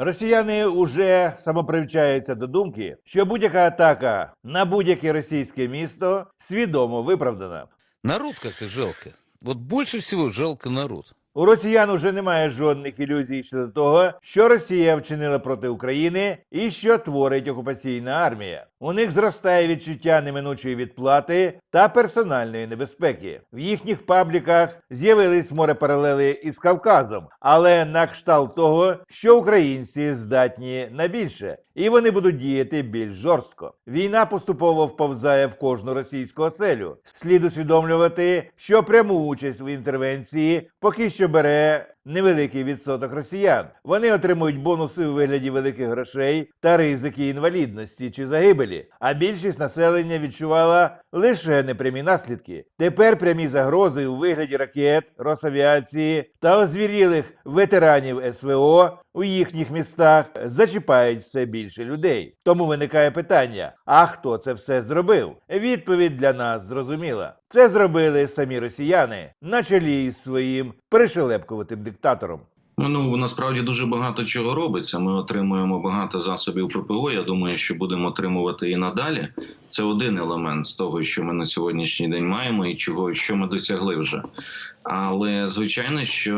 Росіяни уже самопривчаються до думки, що будь-яка атака на будь-яке російське місто свідомо виправдана. Народ как-то жалко. От больше всього жалко народ. У росіян уже немає жодних ілюзій щодо того, що Росія вчинила проти України і що творить окупаційна армія. У них зростає відчуття неминучої відплати та персональної небезпеки. В їхніх пабліках з'явились море паралели із Кавказом, але на кшталт того, що українці здатні на більше, і вони будуть діяти більш жорстко. Війна поступово вповзає в кожну російську оселю. Слід усвідомлювати, що пряму участь в інтервенції поки що бере невеликий відсоток росіян. Вони отримують бонуси у вигляді великих грошей та ризики інвалідності чи загибелі. А більшість населення відчувала лише непрямі наслідки. Тепер прямі загрози у вигляді ракет, Росавіації та озвірілих ветеранів СВО у їхніх містах зачіпають все більше людей. Тому виникає питання: а хто це все зробив? Відповідь для нас зрозуміла. Це зробили самі росіяни на чолі із своїм пришелепкуватим диктатором. Ну насправді дуже багато чого робиться. Ми отримуємо багато засобів ППО. Я думаю, що будемо отримувати і надалі. Це один елемент з того, що ми на сьогоднішній день маємо, і чого що ми досягли вже. Але звичайно, що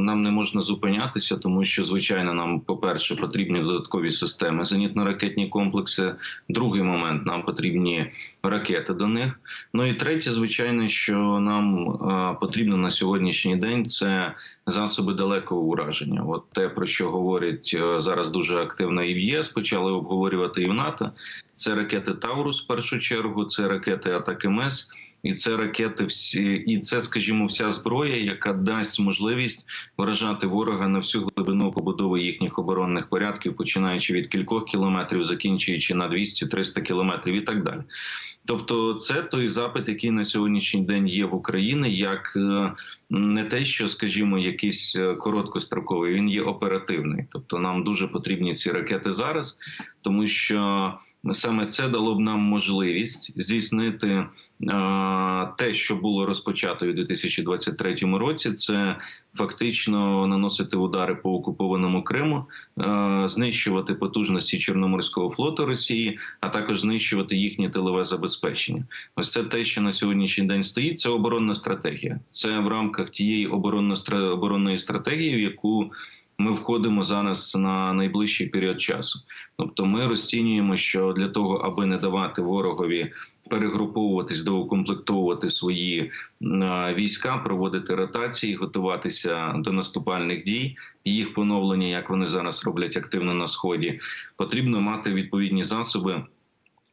нам не можна зупинятися, тому що звичайно нам, по-перше, потрібні додаткові системи, зенітно-ракетні комплекси. Другий момент нам потрібні ракети до них. Ну і третє, звичайно, що нам е, потрібно на сьогоднішній день це засоби далекого ураження. От те, про що говорять е, зараз дуже активно і в ЄС, почали обговорювати і в НАТО. Це ракети Таурус в першу чергу, це ракети Атак МС. І це ракети, всі, і це, скажімо, вся зброя, яка дасть можливість вражати ворога на всю глибину побудови їхніх оборонних порядків, починаючи від кількох кілометрів, закінчуючи на 200-300 кілометрів і так далі. Тобто, це той запит, який на сьогоднішній день є в Україні, як е, не те, що, скажімо, якийсь е, короткостроковий, він є оперативний. Тобто, нам дуже потрібні ці ракети зараз, тому що. Саме це дало б нам можливість здійснити е, те, що було розпочато у 2023 році. Це фактично наносити удари по окупованому Криму, е, знищувати потужності Чорноморського флоту Росії, а також знищувати їхнє тилове забезпечення. Ось це те, що на сьогоднішній день стоїть. Це оборонна стратегія. Це в рамках тієї оборонно оборонної стратегії, в яку ми входимо зараз на найближчий період часу. Тобто, ми розцінюємо, що для того, аби не давати ворогові перегруповуватись, доукомплектовувати свої е, війська, проводити ротації, готуватися до наступальних дій, їх поновлення, як вони зараз роблять активно на сході, потрібно мати відповідні засоби.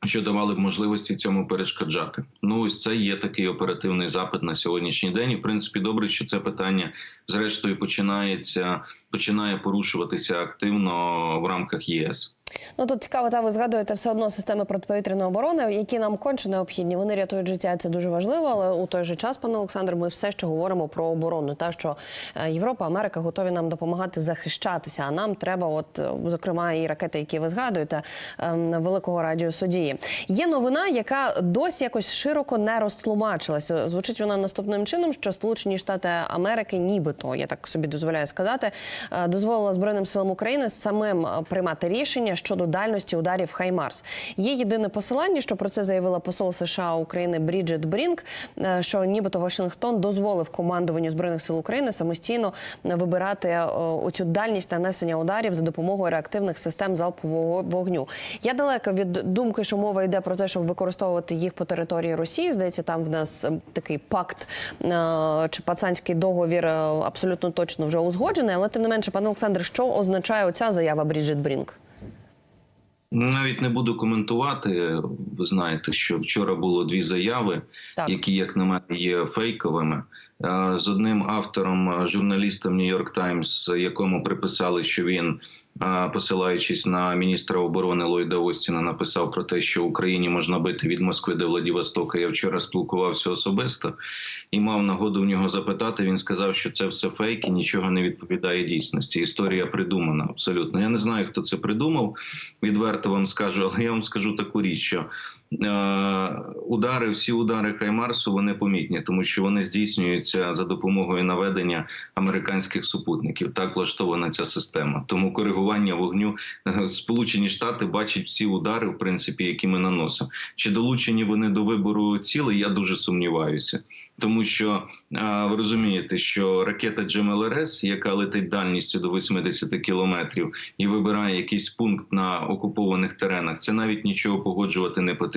Що давали б можливості цьому перешкоджати. Ну ось це є такий оперативний запит на сьогоднішній день. І в принципі, добре, що це питання зрештою починається, починає порушуватися активно в рамках ЄС. Ну тут цікаво, та ви згадуєте все одно системи протиповітряної оборони, які нам конче необхідні. Вони рятують життя. Це дуже важливо. Але у той же час, пане Олександр, ми все ще говоримо про оборону. Та що е, Європа, Америка готові нам допомагати захищатися. А нам треба, от е, зокрема, і ракети, які ви згадуєте, ем, великого радіусу дії. Є новина, яка досі якось широко не розтлумачилася. Звучить вона наступним чином, що Сполучені Штати Америки, нібито я так собі дозволяю сказати, е, дозволила збройним силам України самим приймати рішення щодо дальності ударів Хаймарс. Є єдине посилання, що про це заявила посол США України Бріджит Брінк, е, що нібито Вашингтон дозволив командуванню збройних сил України самостійно вибирати е, оцю дальність нанесення ударів за допомогою реактивних систем залпового вогню. Я далека від думки, що мова йде про те, щоб використовувати їх по території Росії. Здається, там в нас е, такий пакт е, чи пацанський договір абсолютно точно вже узгоджений. Але тим не менше, пане Олександр, що означає оця заява Бріджит Брінк? Навіть не буду коментувати. Ви знаєте, що вчора було дві заяви, Так. які, як на мене, є фейковими. Е, З одним автором, журналістом Нью-Йорк Таймс, якому приписали, що він, посилаючись на міністра оборони Ллойда Остіна, написав про те, що Україні можна бити від Москви до Владивостока. Я вчора спілкувався особисто і мав нагоду в нього запитати. Він сказав, що це все фейк і нічого не відповідає дійсності. Історія придумана абсолютно. Я не знаю, хто це придумав. Відверто вам скажу, але я вам скажу таку річ, що удари, всі удари Хаймарсу вони помітні, тому що вони здійснюються за допомогою наведення американських супутників. Так влаштована ця система. Тому коригування вогню е, Сполучені Штати бачать всі удари, в принципі, які ми наносимо. Чи долучені вони до вибору цілей? Я дуже сумніваюся. Тому що ви розумієте, що ракета GMLRS, яка летить дальністю до 80 кілометрів і вибирає якийсь пункт на окупованих теренах, це навіть нічого погоджувати не потрібно.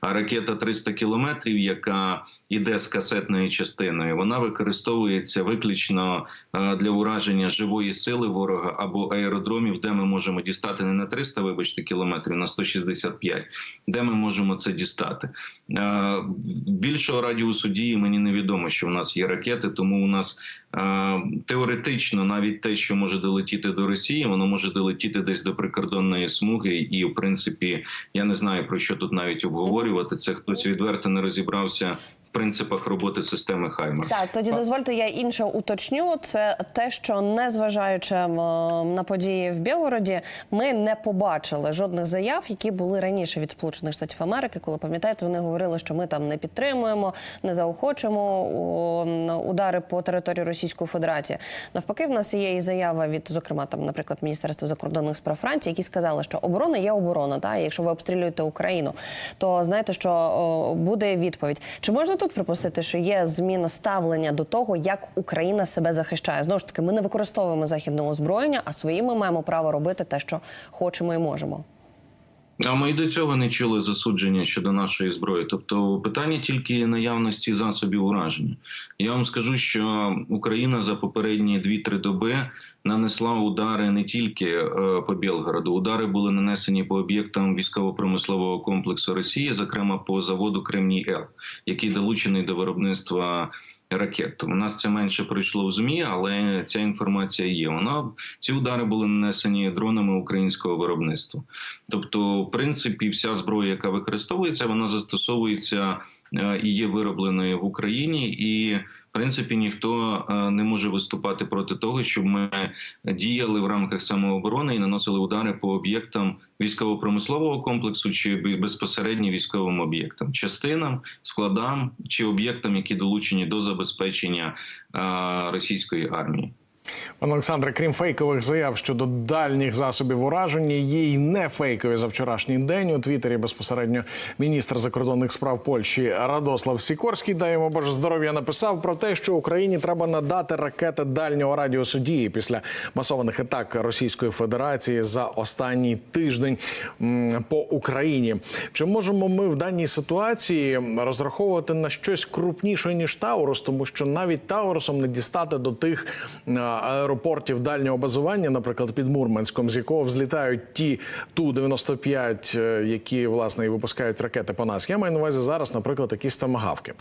А ракета 300 кілометрів, яка йде з касетною частиною, вона використовується виключно для ураження живої сили ворога або аеродромів, де ми можемо дістати не на 300, вибачте, кілометрів, на 165, де ми можемо це дістати. Е, Більшого радіусу дії мені невідомо, що у нас є ракети, тому у нас е, теоретично навіть те, що може долетіти до Росії, воно може долетіти десь до прикордонної смуги. І в принципі, я не знаю про що тут навіть обговорювати. Це хтось відверто не розібрався принципах роботи системи Хаймерс. Так, тоді дозвольте, я інше уточню. Це те, що незважаючи м, на події в Білгороді, ми не побачили жодних заяв, які були раніше від Сполучених Штатів Америки, коли пам'ятаєте, вони говорили, що ми там не підтримуємо, не заохочуємо удари по території Російської Федерації. Навпаки, в нас є і заява від, зокрема, там, наприклад, Міністерства закордонних справ Франції, які сказали, що оборона є оборона. Та якщо ви обстрілюєте Україну, то знаєте, що буде відповідь. Чи можна тут припустити, що є зміна ставлення до того, як Україна себе захищає? Знову ж таки, ми не використовуємо західне озброєння, а своїми маємо право робити те, що хочемо і можемо. А ми й до цього не чули засудження щодо нашої зброї. Тобто питання тільки наявності засобів ураження. Я вам скажу, що Україна за попередні 2-3 доби нанесла удари не тільки е, по Білгороду. Удари були нанесені по об'єктам військово-промислового комплексу Росії, зокрема по заводу Кремній Л, який долучений до виробництва. Ракет у нас це менше прийшло в змі, але ця інформація є. Вона ці удари були нанесені дронами українського виробництва. Тобто, в принципі, вся зброя, яка використовується, вона застосовується і є виробленою в Україні, і в принципі ніхто е, не може виступати проти того, щоб ми діяли в рамках самооборони і наносили удари по об'єктам військово-промислового комплексу чи безпосередньо військовим об'єктам, частинам, складам чи об'єктам, які долучені до забезпечення е, російської армії. Олександре, крім фейкових заяв щодо дальніх засобів ураження, є й не фейкові за вчорашній день. У Твіттері безпосередньо міністр закордонних справ Польщі Радослав Сікорський дай йому Боже здоров'я написав про те, що Україні треба надати ракети дальнього радіусу дії після масованих атак Російської Федерації за останній тиждень по Україні. Чи можемо ми в даній ситуації розраховувати на щось крупніше ніж Таурус, тому що навіть Таурусом не дістати до тих е, аеропортів дальнього базування, наприклад, під Мурманськом, з якого взлітають ті ту 95 е, які власне і випускають ракети по нас. Я маю на увазі зараз, наприклад, якісь тамагавки.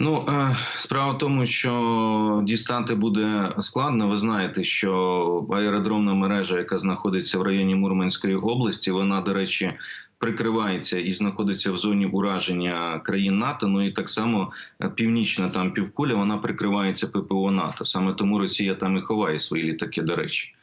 Ну е, справа в тому, що дістати буде складно. Ви знаєте, що аеродромна мережа, яка знаходиться в районі Мурманської області, вона, до речі, прикривається і знаходиться в зоні ураження країн НАТО. Ну і так само е, північна там півкуля, вона прикривається ППО НАТО. Саме тому Росія там і ховає свої літаки. До речі.